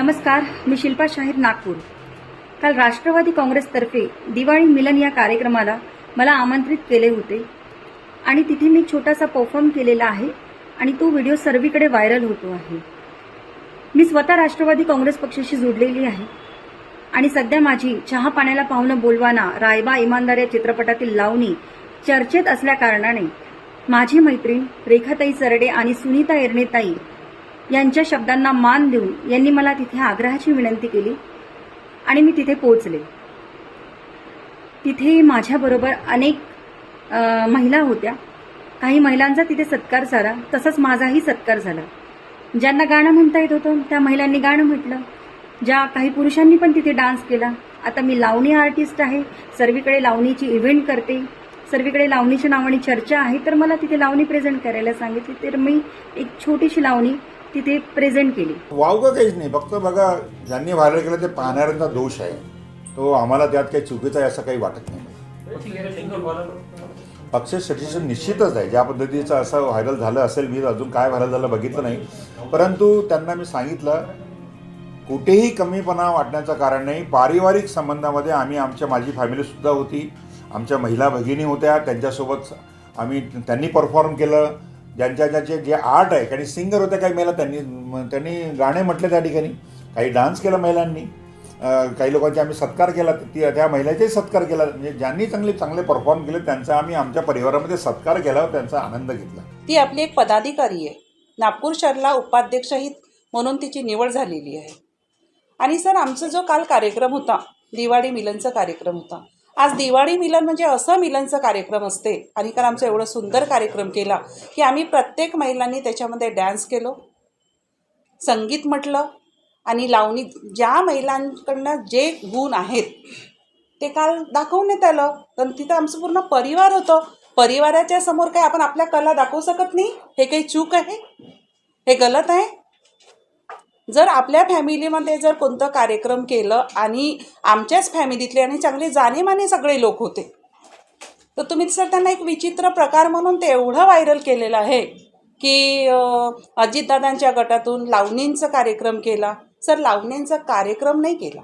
नमस्कार मी शिल्पा शाहीर नागपूर. काल राष्ट्रवादी काँग्रेसतर्फे दिवाळी मिलन या कार्यक्रमाला मला आमंत्रित केले होते आणि तिथे मी छोटासा परफॉर्म केलेला आहे आणि तो व्हिडिओ सर्वीकडे व्हायरल होतो आहे. मी स्वतः राष्ट्रवादी काँग्रेस पक्षाशी जोडलेली आहे आणि सध्या माझी चहा पाण्याला पाहुणं बोलवाना रायबा इमानदार या चित्रपटातील लावणी चर्चेत असल्याकारणाने माझी मैत्रीण रेखाताई सरडे आणि सुनीता एरणेताई यांच्या शब्दांना मान देऊन यांनी मला तिथे आग्रहाची विनंती केली आणि मी तिथे पोचले तिथे माझ्याबरोबर अनेक महिला होत्या. काही महिलांचा तिथे सत्कार झाला तसंच माझाही सत्कार झाला. ज्यांना गाणं म्हणता येत होतं त्या महिलांनी गाणं म्हटलं. ज्या काही पुरुषांनी पण तिथे डान्स केला. आता मी लावणी आर्टिस्ट आहे सर्वीकडे लावणीची इव्हेंट करते सर्वीकडे लावणीच्या नावाने चर्चा आहे तर मला तिथे लावणी प्रेझेंट करायला सांगितली. तर मी एक छोटीशी लावणी तिथे प्रेझेंट केली. वावगं काहीच नाही. फक्त बघा ज्यांनी व्हायरल केलं ते पाहणाऱ्यांचा दोष आहे. तो आम्हाला त्यात काही चुकीचा आहे असं काही वाटत नाही. पक्ष सजेशन निश्चितच आहे. ज्या पद्धतीचं असं व्हायरल झालं असेल मी अजून काय व्हायरल झालं बघितलं नाही. परंतु त्यांना मी सांगितलं कुठेही कमीपणा वाटण्याचं कारण नाही. पारिवारिक संबंधामध्ये आम्ही आमच्या माझी फॅमिलीसुद्धा होती. आमच्या महिला भगिनी होत्या. त्यांच्यासोबत आम्ही त्यांनी परफॉर्म केलं. ज्यांच्या ज्यांचे जे आर्ट आहे काही सिंगर होत्या काही महिला त्यांनी त्यांनी गाणे म्हटले त्या ठिकाणी. काही डान्स केला महिलांनी. काही लोकांचे आम्ही सत्कार केला. ती त्या महिलाचाही सत्कार केला. म्हणजे ज्यांनी चांगले चांगले परफॉर्म केले त्यांचा आम्ही आमच्या परिवारामध्ये सत्कार केला त्यांचा आनंद घेतला. ती आपली एक पदाधिकारी आहे. नागपूर शहरला उपाध्यक्षही म्हणून तिची निवड झालेली आहे. आणि सर आमचा जो काल कार्यक्रम होता दिवाळी मिलनचा कार्यक्रम होता आज दिवाळी मिलन म्हणजे असं मिलनचं कार्यक्रम असते. आणि काल आमचा एवढा सुंदर कार्यक्रम केला की आम्ही प्रत्येक महिलांनी त्याच्यामध्ये डॅन्स केलो संगीत म्हटलं आणि लावणी ज्या महिलांकडनं जे गुण आहेत ते काल दाखवण्यात आलं. पण तिथं आमचं पूर्ण परिवार होतं. परिवाराच्या समोर काय आपण आपल्या कला दाखवू शकत नाही? हे काही चूक आहे? हे गलत आहे? जर आपल्या फॅमिलीमध्ये जर कोणतं कार्यक्रम केलं आणि आमच्याच फॅमिलीतले आणि चांगले जाणेमाने सगळे लोक होते तर तुम्ही सर त्यांना एक विचित्र प्रकार म्हणून ते एवढं व्हायरल केलेलं आहे की अजितदादांच्या गटातून लावणींचा कार्यक्रम केला. सर लावणींचा कार्यक्रम नाही केला.